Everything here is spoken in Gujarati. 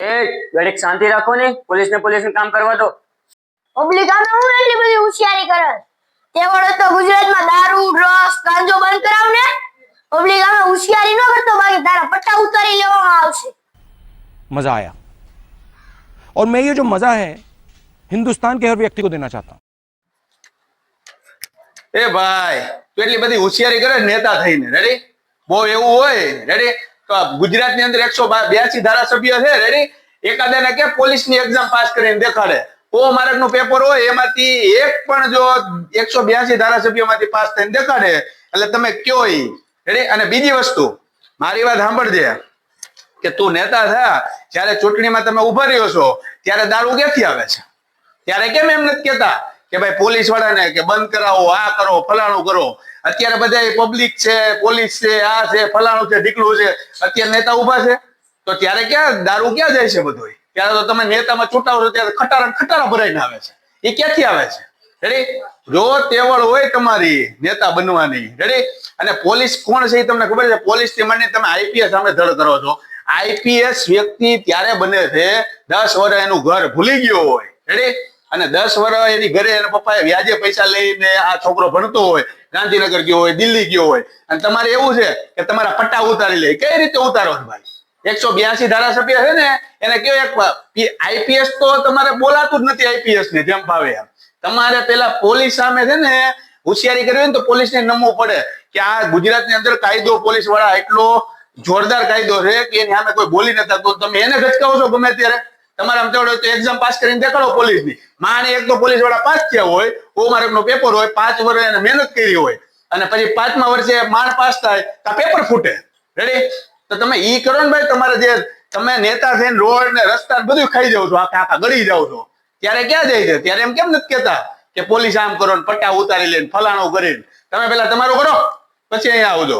એ ઘડીક શાંતિ રાખો ને પોલીસ ને પોલીસ નું કામ કરવા દો પબ્લિક આમે હું એટલી બધી હોશિયારી કરે તે વડે તો ગુજરાતમાં દારૂ ડ્રગ્સ ગાંજો બંધ કરાવ ને પબ્લિક આમે હોશિયારી ન કરતો બાકી તારા પટ્ટા ઉતારી લેવામાં આવશે मज़ा आया और मैं ये जो मज़ा है हिंदुस्तान के हर व्यक्ति को देना चाहता हूँ એ ભાઈ તું એટલી બધી હોશિયારી કરે નેતા થઈને રેડી બહુ એવું હોય રેડી તો આ ગુજરાતની અંદર એકસો બ્યાસી ધારાસભ્ય છે રેડી એકાદાને કે પોલીસની એક્ઝામ પાસ કરીને દેખાડે. ઓ માર્કનું પેપર હોય, એમાંથી એક પણ જો એકસો બ્યાસી ધારાસભ્યોમાંથી પાસ થઈને દેખાડે, એટલે તમે કયો રેડી અને બીજી વસ્તુ, મારી વાત સાંભળજે, કે તું નેતા થયા જ્યારે ચૂંટણીમાં તમે ઊભા રહ્યો છો, ત્યારે દારૂ ક્યાંથી આવે છે? ત્યારે કેમ એમ નથી કેતા કે ભાઈ પોલીસ વાળાને કે બંધ કરાવો, આ કરો, ફલાણું કરો. અત્યારે બધા પબ્લિક છે, પોલીસ છે, આ છે, ફલાણું છે ઢીકલું છે. અત્યારે નેતા ઊભા છે. તો ત્યારે ક્યાં દારૂ ક્યાં જાય છે બધું ત્યારે તો તમે નેતામાં છૂટાવો છો, ત્યારે ખટારા ખટારા ભરાઈને આવે છે. એ ક્યાંથી આવે છે? રેડી જો તેવડ હોય તમારી નેતા બનવાની. રેડી અને પોલીસ કોણ છે એ તમને ખબર છે? પોલીસથી માંડીને તમે આઈપીએસ સામે ધડ કરો છો. આઈપીએસ વ્યક્તિ ત્યારે બને છે, દસ વર્ષ એનું ઘર ભૂલી ગયો હોય. રેડી અને દસ વર્ષ એની ઘરે એના પપ્પાએ વ્યાજે પૈસા લઈને આ છોકરો ભણતો હોય, ગાંધીનગર ગયો હોય, દિલ્હી ગયો હોય. અને તમારે એવું છે કે તમારા પટ્ટા ઉતારી લે. કઈ રીતે ઉતારો ભાઈ? એકસો બ્યાસી ધારાસભ્ય છે ને, એને કયો એક આઈપીએસ તો તમારે બોલાતું જ નથી આઈપીએસ ને, જેમ ભાવે એમ. તમારે પેલા પોલીસ સામે છે ને, હોશિયારી કરવી ને તો પોલીસ ને નમવું પડે કે આ ગુજરાતની અંદર કાયદો પોલીસવાળા એટલો જોરદાર કાયદો છે કે એની સામે કોઈ બોલી નથી તો તમે એને ખચકાવો છો ગમે ત્યારે? તમારે આમ તેવડે તો એક્ઝામ પાસ કરીને દેખાડો પોલીસની માને એક તો પોલીસવાળા પાસ થયા હોય, ઓ મારે નો પેપર હોય, પાંચ વર્ષ એને મહેનત કરી હોય. અને પછી પાંચમા વર્ષે માણ પાસ થાય, તો પેપર ફૂટે. રેડી તો તમે ઈ કરો ને ભાઈ, તમારે જે તમે નેતા થઈને રોડ ને રસ્તા બધું ખાઈ જાવ છો, આખા આખા ગળી જાવ છો. ત્યારે ક્યાં જાય છે? ત્યારે એમ કેમ નથી કેતા કે પોલીસ આમ કરો ને પટ્ટા ઉતારી લઈને ફલાણું કરીને તમે પેલા તમારું કરો, પછી અહીંયા આવજો.